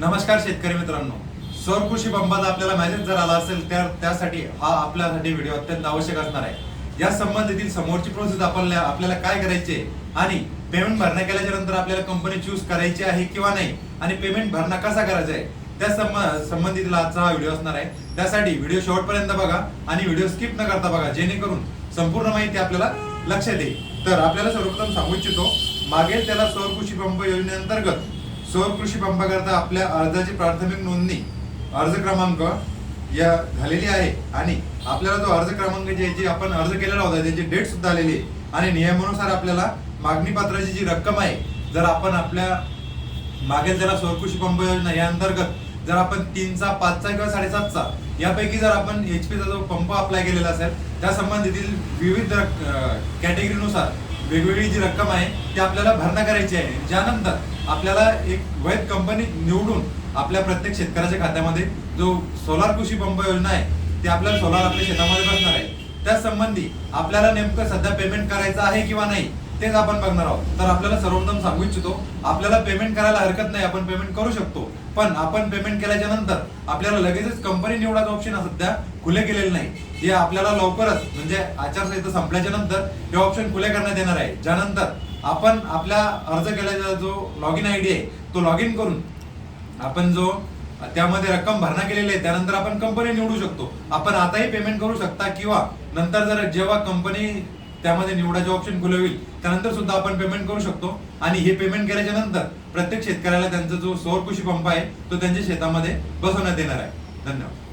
नमस्कार शेतकरी मित्रांनो. सौर कृषी पंपाचा आपल्याला मॅसेज जर आला असेल तर त्यासाठी हा आपल्यासाठी व्हिडिओ अत्यंत आवश्यक असणार आहे. या संबंधीतील समोरची प्रोसेस आपण आपल्याला काय करायचे आणि पेमेंट भरणा केल्याच्यानंतर आपल्याला कंपनी चूज करायची आहे किंवा नाही आणि पेमेंट भरणा कसा करायचा आहे त्या संबंधित आजचा हा व्हिडिओ असणार आहे. त्यासाठी व्हिडिओ शेवटपर्यंत बघा आणि व्हिडिओ स्किप न करता बघा जेणेकरून संपूर्ण माहिती आपल्याला लक्षात येईल. तर आपल्याला सर्वप्रथम सांगू इच्छितो मागेल त्याला सौर कृषी पंप योजनेअंतर्गत सौर कृषी पंपाकरता आपल्या अर्जाची प्राथमिक नोंदणी अर्ज क्रमांक या झालेली आहे आणि आपल्याला जो अर्ज क्रमांक जे जे आपण अर्ज केलेला होता त्याची डेट सुद्धा आलेली आहे. आणि नियमानुसार आपल्याला मागणी पत्राची जी रक्कम आहे जर आपण आपल्या मागेल जरा सौरकृषी पंप योजना या अंतर्गत जर आपण तीनचा पाचचा किंवा साडेसातचा यापैकी जर आपण एच पीचा जो पंप अप्लाय केलेला असेल त्या संबंधितील विविध कॅटेगरीनुसार वेगवेगळी जी रक्कम आहे ती आपल्याला भरणा करायची आहे. ज्यानंतर आपल्याला एक वैध कंपनी निवडून आपल्या प्रत्येक शेतकऱ्याच्या खात्यामध्ये जो सोलार कृषी पंप योजना आहे ते आपल्याला सोलार आपल्या शेतामध्ये बसणार आहे. त्या संबंधी आपल्याला नेमकं सध्या पेमेंट करायचं आहे किंवा नाही तेच आपण बघणार आहोत. तर आपल्याला सर्वप्रथम सांगू इच्छितो आपल्याला पेमेंट करायला हरकत नाही आपण पेमेंट करू शकतो. पण आपण पेमेंट केल्याच्यानंतर आपल्याला लगेचच कंपनी निवडायचं ऑप्शन सध्या खुले केलेले नाही. हे आपल्याला लवकरच म्हणजे आचारसंहिता संपल्याच्या नंतर हे ऑप्शन खुले करण्यात येणार आहे. ज्यानंतर आपण आपल्या अर्ज केल्याचा जो लॉग इन आय डी आहे तो लॉग इन करून आपण जो त्यामध्ये रक्कम भरणा केलेली आहे त्यानंतर आपण कंपनी निवडू शकतो. आपण आताही पेमेंट करू शकता किंवा नंतर जर जेव्हा कंपनी त्यामध्ये निवडाचे ऑप्शन खुले होईल. त्यानंतर सुद्धा आपण पेमेंट करू शकतो. आणि हे पेमेंट केल्याच्यानंतर प्रत्येक शेतकऱ्याला त्यांचा जो सौर कृषी पंप आहे तो त्यांच्या शेतामध्ये बसवण्यात येणार आहे. धन्यवाद.